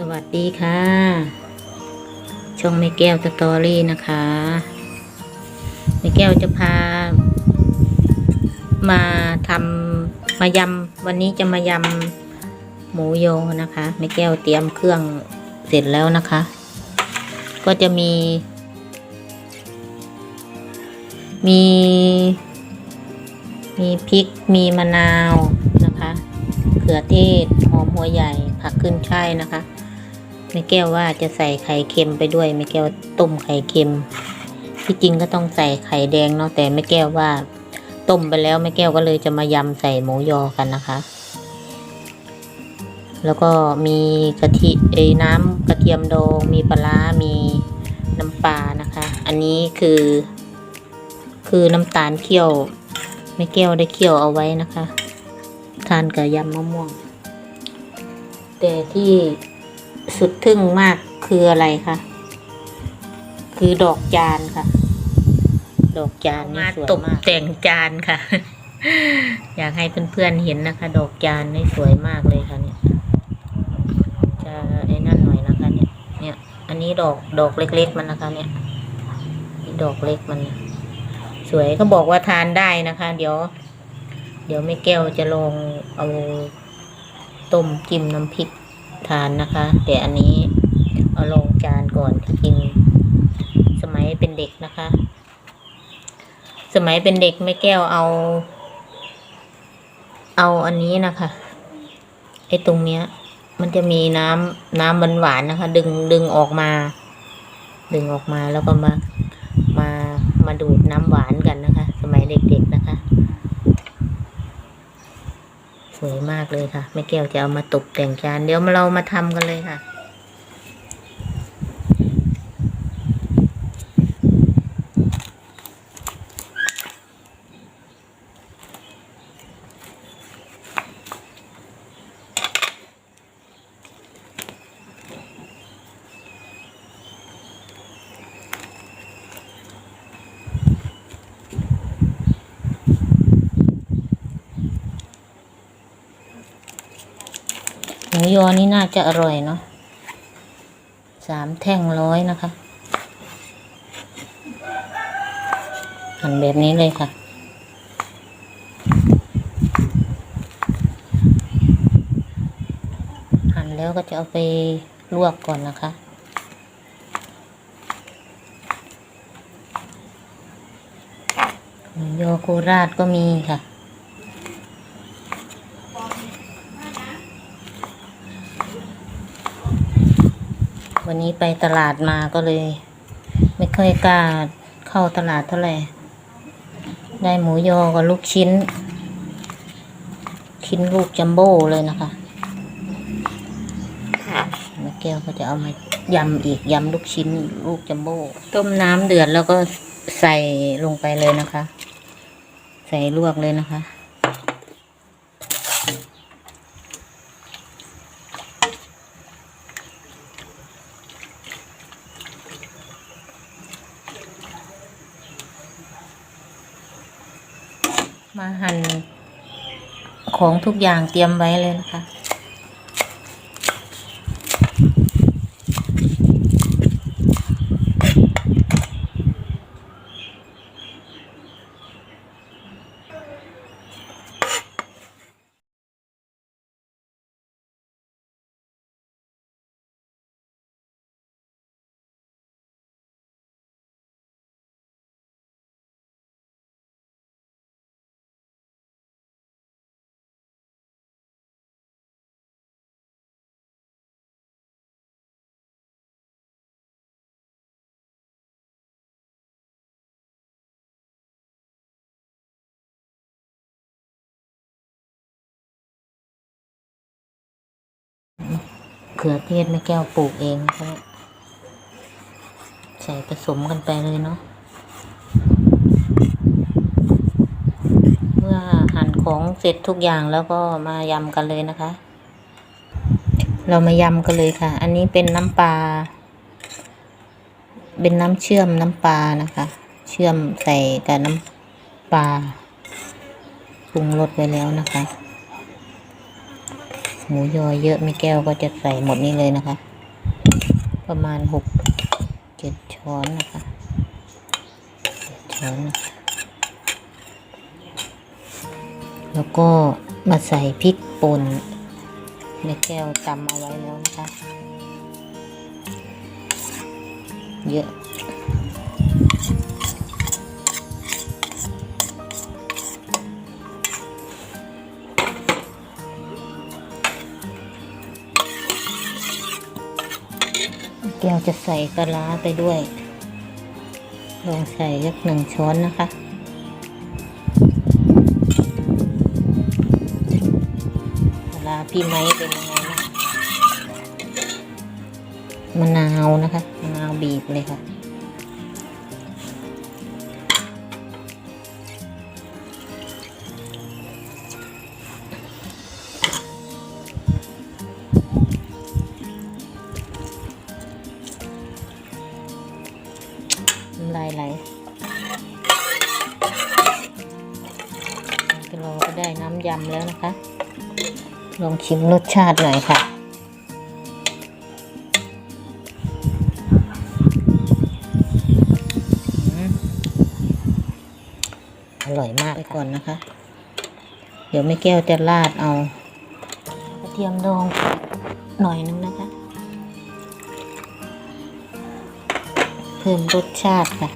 สวัสดีค่ะ ช่องแม่แก้วสตอรี่นะคะแม่แก้วจะพา มาทำมายำวันนี้จะมายำหมูโยนะคะแม่แก้วเตรียมเครื่องเสร็จแล้วนะคะ ก็จะมี มี มีพริกมีมะนาวนะคะเขือเทศหอมหัวใหญ่ผักขึ้นช่ายนะคะ ม่แก้วว่าจะใส่ไข่เค็มไปด้วยแม่แก้วต้มไข่เค็ม ที่จริงก็ต้องใส่ไข่แดงเนาะแต่แม่แก้วว่า ต้มไปแล้วแม่แก้วก็เลยจะมายำใส่หมูยอกันนะคะ แล้วก็มีกะทิเอยน้ำกระเทียมดองมีปลาร้ามีน้ำปลานะคะ อันนี้คือ คือน้ำตาลเคี่ยวแม่แก้วได้เคี่ยวเอาไว้นะคะ ทานกับยำมะม่วง แต่ที่ สุดทึ่งมากคืออะไรคะคือดอกจานค่ะ ดอกจานนี่สวยมากตกแต่งจานค่ะ อยากให้เพื่อนๆเห็นนะคะ ดอกจานนี่สวยมากเลยค่ะเนี่ยจะไอ้นั่นหน่อยนะคะ เนี่ย เนี่ย อันนี้ดอกดอกเล็ก ๆ มันนะคะ เนี่ยนี่ดอกเล็กมัน สวยเขาบอกว่าทานได้นะคะ เดี๋ยว เดี๋ยวแม่แก้วจะลองเอาต้มจิ้มน้ำพริก ทานนะคะ แต่อันนี้เอาลงจานก่อนกิน สมัยเป็นเด็กนะคะ สมัยเป็นเด็กแม่แก้วเอา เอาอันนี้นะคะ ไอ้ตรงเนี้ย มันจะมีน้ำน้ำหวานๆนะคะ ดึงดึงออกมา ดึงออกมาแล้วก็มามามาดูดน้ำหวานกันนะคะ สมัยเด็กๆนะคะ วยมากเลยค่ะแม่แก้วจะเอามาตกแต่งจานเดี๋ยวมาเรามาทำกันเลยค่ะ ยอนี่น่าจะอร่อยเนาะสามแท่งร้อยนะคะ หั่นแบบนี้เลยค่ะหั่นแล้วก็จะเอาไปลวกก่อนนะคะหมูยอโคราชก็มีค่ะ วันนี้ไปตลาดมาก็เลย ไม่ค่อยกล้าเข้าตลาดเท่าไหร่ ได้หมูยอกับลูกชิ้น ชิ้นลูกจัมโบ้เลยนะคะแม่แก้วก็จะเอามายำอีกยำลูกชิ้นลูกจัมโบ้ต้มน้ำเดือดแล้วก็ใส่ลงไปเลยนะคะ ใส่ลวกเลยนะคะ มาหั่นของทุกอย่างเตรียมไว้เลยนะคะ เขือเทศแม่แก้วปลูกเองนะคะเนี่ยใส่ผสมกันไปเลยเนาะเมื่อหั่นของเสร็จทุกอย่างแล้วก็มายำกันเลยนะคะ เรามายำกันเลยค่ะ อันนี้เป็นน้ำปลาเป็นน้ำเชื่อมน้ำปลานะคะ เชื่อมใส่กับน้ำปลาปรุงรสไว้แล้วนะคะ หมูยอเยอะไม่แก้วก็จะใส่หมดนี้เลยนะคะ ประมาณหกเจ็ดช้อนนะคะเจ็ดช้อนนะคะแล้วก็มาใส่พริกป่นในแก้วตำเอาไว้แล้วนะคะ เยอะ เราจะใส่ปลาร้าไปด้วย ลองใส่ยักหนึ่งช้อนนะคะปลาร้าพี่ไม้เป็นยังไงนะมะนาวนะคะ มะนาวบีบเลยค่ะ เราก็ได้น้ำยำแล้วนะคะ ลองชิมรสชาติหน่อยค่ะอืมอร่อยมากไปก่อนนะคะ เดี๋ยวแม่แก้วจะราดเอากระเทียมดองหน่อยนึงนะคะ เพิ่มรสชาติค่ะ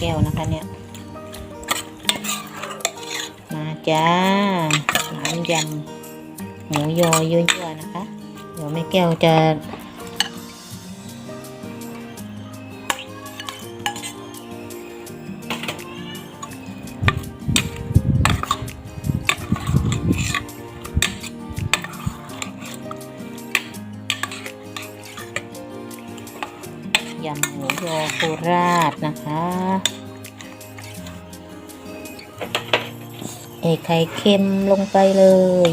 แก้วนะคะเนี่ย มาจ้าน้ำยำหมูยอยั่วๆนะคะ เดี๋ยวแม่แก้วจะ ยำหมูยอโคราชนะคะ เอไข่เค็มลงไปเลย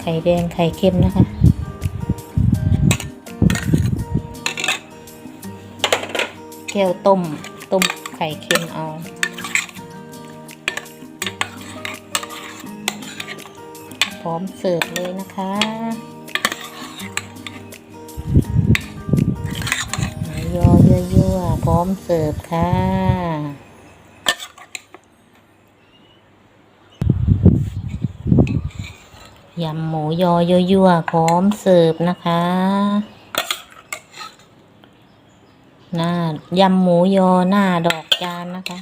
ไข่แดงไข่เค็มนะคะแก้วต้ม ต้มไข่เค็มเอาพร้อมเสิร์ฟเลยนะคะ วพร้อมเสิร์ฟค่ะ ยำหมูยอยั่วๆพร้อมเสิร์ฟนะคะหน้ายำหมูยอหน้าดอกจานนะคะ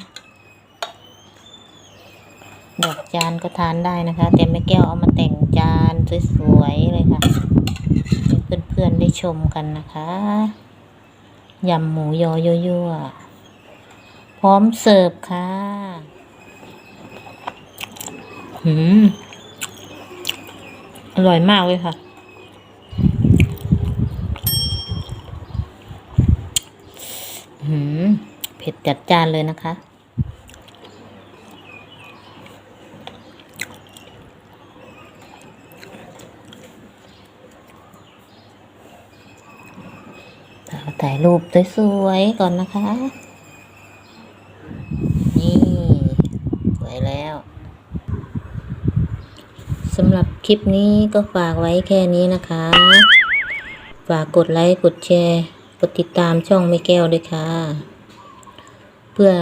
ดอกจานก็ทานได้นะคะ แต่แม่แก้วเอามาแต่งจานสวยๆเลยค่ะเพื่อนๆได้ชมกันนะคะ ยำหมูยอยั่วๆพร้อมเสิร์ฟค่ะหืมอร่อยมากเลยค่ะหืมเผ็ดจัดจานเลยนะคะ ถ่ายรูปสวยๆก่อนนะคะ นี่สวยแล้วสำหรับคลิปนี้ก็ฝากไว้แค่นี้นะคะ ฝากกดไลค์กดแชร์กดติดตามช่องไม่แก้วด้วยค่ะ เพื่อ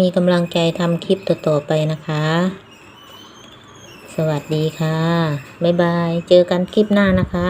มีกำลังใจทำคลิปต่อๆไปนะคะ สวัสดีค่ะ บ๊ายบาย เจอกันคลิปหน้านะคะ